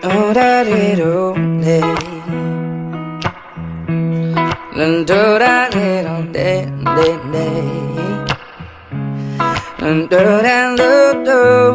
도라리로네. 넌 도라리로네 네네. 넌 도라리로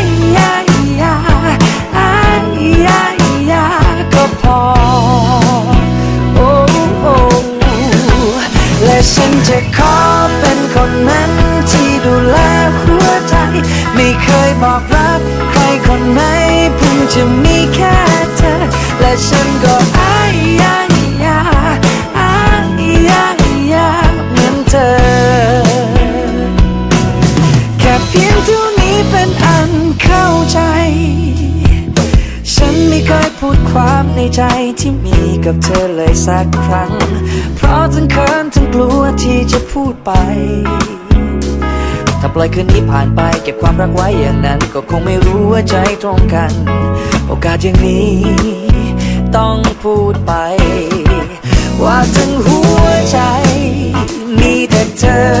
ย จะมีแค่เธอ และฉันก็อายยายาอายยายาเหมือนเธอ แค่เพียงเท่านี้เป็นอันเข้าใจ ฉันไม่เคยพูดความในใจที่มีกับเธอเลยสักครั้ง เพราะทั้งเขินทั้งกลัวที่จะพูดไป ถ้าปล่อยคืนนี้ผ่านไป เก็บความรักไว้อย่างนั้น ก็คงไม่รู้ว่าใจตรงกัน โอกาสอย่างนี้ ต้องพูดไป ว่าทั้งหัวใจ มีแต่เธอ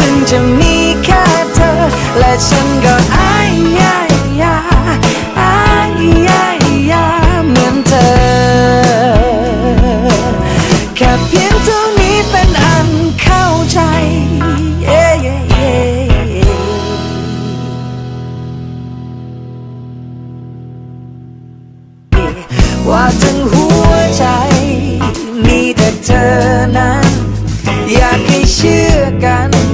จะมีแค่เธอ และฉันก็อายยายาอายยายาเหมือนเธอ แค่เพียงเท่านี้เป็นอันเข้าใจ yeah, ว่าทั้งหัวใจ มีแต่เธอนั้น อยากให้เชื่อกัน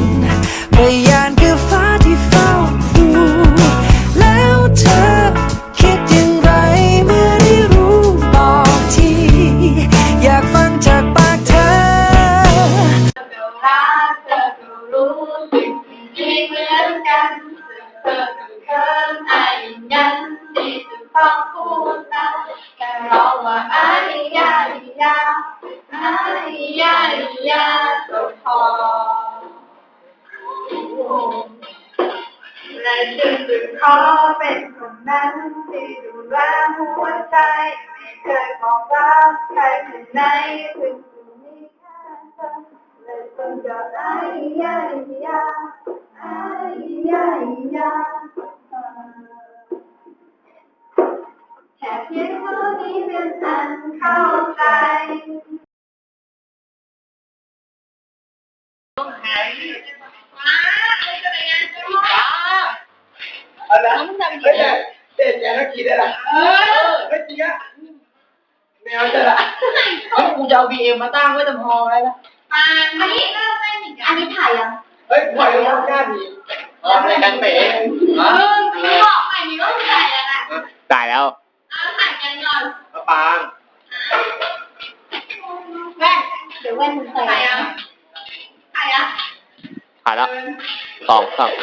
และฉันจะขอเป็นคนนั้นที่ดูแลหัวใจ ไม่เคยบอกรักใครที่ไหนเพิ่งจะมีแค่เธอและฉันจะไอ้ยายาไอ้ยายาแค่เพียงเท่านี้เป็นอันเข้าใจต้องหาย เอาละเฮ้ยแต่เด็ดแกนักกีได้ละเออไม่จริงอะแมวจะละเฮ้ยกูจะเอาบีเอ็มมาตั้งไว้ตรงฮอไว้แล้วอันนี้อันนี้ถ่ายยังเฮ้ยปล่อยลงหน้าดีเอาในกันเป๋เออมึงบอกใหม่นี่ว่ามึงถ่ายยังอะได้แล้วเอาถ่ายกันก่อนมาปางแว่นเดี๋ยวแว่นมึงใส่ถ่ายยังถ่ายยังผ่านแล้ว สองสอง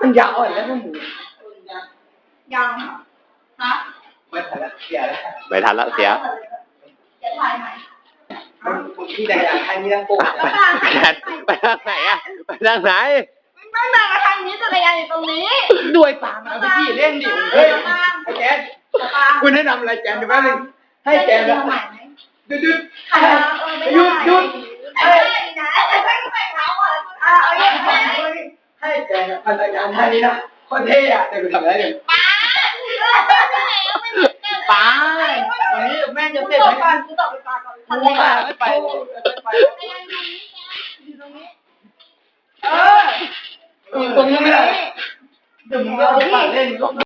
มันยาวอะแล้วมันหมูยังฮะไม่ทันละเสียแล้วไม่ทันแล้วเสียจะถ่ายใหม่มันที่ใดอะใครมีทั้งโป่งไปไปทางไหนอะไปทางไหนไม่มาทางนี้จักรยานอยู่ตรงนี้ด้วยปากเอาไปที่เล่นดิเฮ้ยไอ้แกนคุณแนะนำอะไรแกนดูแป๊บนึงให้แกนละ ดุดดุดถ่ายยังเออไม่หยุดหยุดเฮ้ยนะแต่ไม่ใส่เท้าอะอะเอาอย่างนี้ให้แกนภรรยาท่านนี้นะคนเท่อะแต่กูทำอะไรเนี่ยป้าป้าวันนี้แม่จะเสร็จต่อไหมก่อนกูต่อไปปาก่อนกูป้าไม่ไปเออตรงนี้ไม่ได้เดี๋ยวมึงเอาไปเล่น